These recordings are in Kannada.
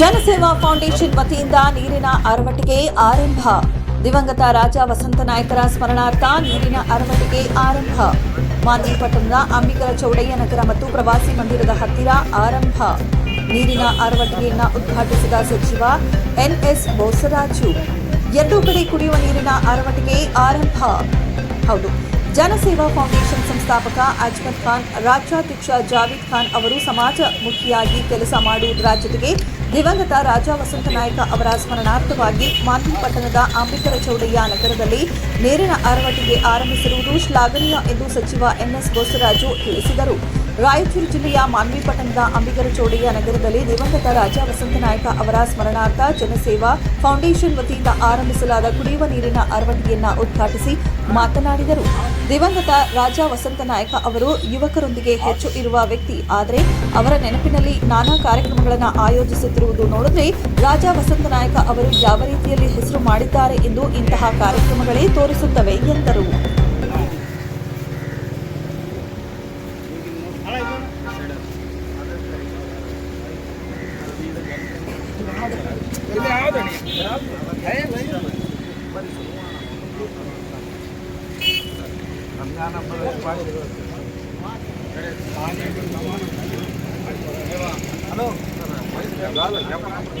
ಜನಸೇವಾ ಫೌಂಡೇಶನ್ ವತಿಯಿಂದ ನೀರಿನ ಅರವಟ್ಟಿಗೆ ಆರಂಭ. ದಿವಂಗತ ರಾಜ ವಸಂತ ನಾಯಕರ ಸ್ಮರಣಾರ್ಥ ನೀರಿನ ಅರವಟ್ಟಿಗೆ ಆರಂಭ. ಮಾದಿಪಟ್ಟಣದ ಅಂಬಿಗರ ಚೌಡಯ್ಯ ನಗರ ಮತ್ತು ಪ್ರವಾಸಿ ಮಂದಿರದ ಹತ್ತಿರ ಆರಂಭ. ನೀರಿನ ಅರವಟಿಕೆಯನ್ನು ಉದ್ಘಾಟಿಸಿದ ಸಚಿವ ಎನ್ಎಸ್ ಬೋಸರಾಜು. ಎರಡೂ ಕಡೆ ಕುಡಿಯುವ ನೀರಿನ ಅರವಟ್ಟಿಗೆ ಆರಂಭ. ಹೌದು ಜನಸೇವಾ ಫೌಂಡೇಶನ್ ಸಂಸ್ಥಾಪಕ ಅಜ್ಮತ್ ಖಾನ್, ರಾಜ್ಯಾಧ್ಯಕ್ಷ ಜಾವೀದ್ ಖಾನ್ ಅವರು ಸಮಾಜ ಮುಖಿಯಾಗಿ ಕೆಲಸ ಮಾಡುವುದರ ಜೊತೆಗೆ ದಿವಂಗತ ರಾಜ ವಸಂತ ನಾಯಕ ಅವರ ಸ್ಮರಣಾರ್ಥವಾಗಿ ಮಾನ್ವಿ ಪಟ್ಟಣದ ಅಂಬಿಕರ ಚೌಡಯ್ಯ ನಗರದಲ್ಲಿ ನೀರಿನ ಅರವಟ್ಟಿಗೆ ಆರಂಭಿಸಿರುವುದು ಶ್ಲಾಘನೀಯ ಎಂದು ಸಚಿವ ಎಂಎಸ್ ಬೋಸರಾಜು ತಿಳಿಸಿದರು. ರಾಯಚೂರು ಜಿಲ್ಲೆಯ ಮಾನ್ವಿ ಪಟ್ಟಣದ ಅಂಬಿಗರ ಚೋಡಯ್ಯ ನಗರದಲ್ಲಿ ದಿವಂಗತ ರಾಜ ವಸಂತ ನಾಯಕ ಅವರ ಸ್ಮರಣಾರ್ಥ ಜನಸೇವಾ ಫೌಂಡೇಶನ್ ವತಿಯಿಂದ ಆರಂಭಿಸಲಾದ ಕುಡಿಯುವ ನೀರಿನ ಅರವಟ್ಟಿಗೆಯನ್ನ ಉದ್ಘಾಟಿಸಿ ಮಾತನಾಡಿದರು. ದಿವಂಗತ ರಾಜ ವಸಂತ ನಾಯಕ ಅವರು ಯುವಕರೊಂದಿಗೆ ಹೆಚ್ಚು ಇರುವ ವ್ಯಕ್ತಿ. ಆದರೆ ಅವರ ನೆನಪಿನಲ್ಲಿ ನಾನಾ ಕಾರ್ಯಕ್ರಮಗಳನ್ನು ಆಯೋಜಿಸುತ್ತಿರುವುದು ನೋಡಿದ್ರೆ ರಾಜ ವಸಂತ ನಾಯಕ ಅವರು ಯಾವ ರೀತಿಯಲ್ಲಿ ಹೆಸರು ಮಾಡಿದ್ದಾರೆ ಎಂದು ಇಂತಹ ಕಾರ್ಯಕ್ರಮಗಳೇ ತೋರಿಸುತ್ತವೆ ಎಂದರು. హలో చెప్పండి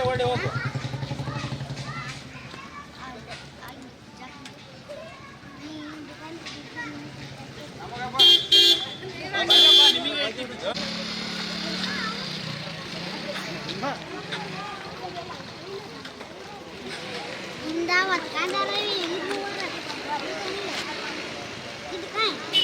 ಆಟೋ ಒಳ್ಳೆ ಹೋಗು ಇಂದ ಒತ್ಕೊಂಡಾರ ಇದು ಕಾಯಿ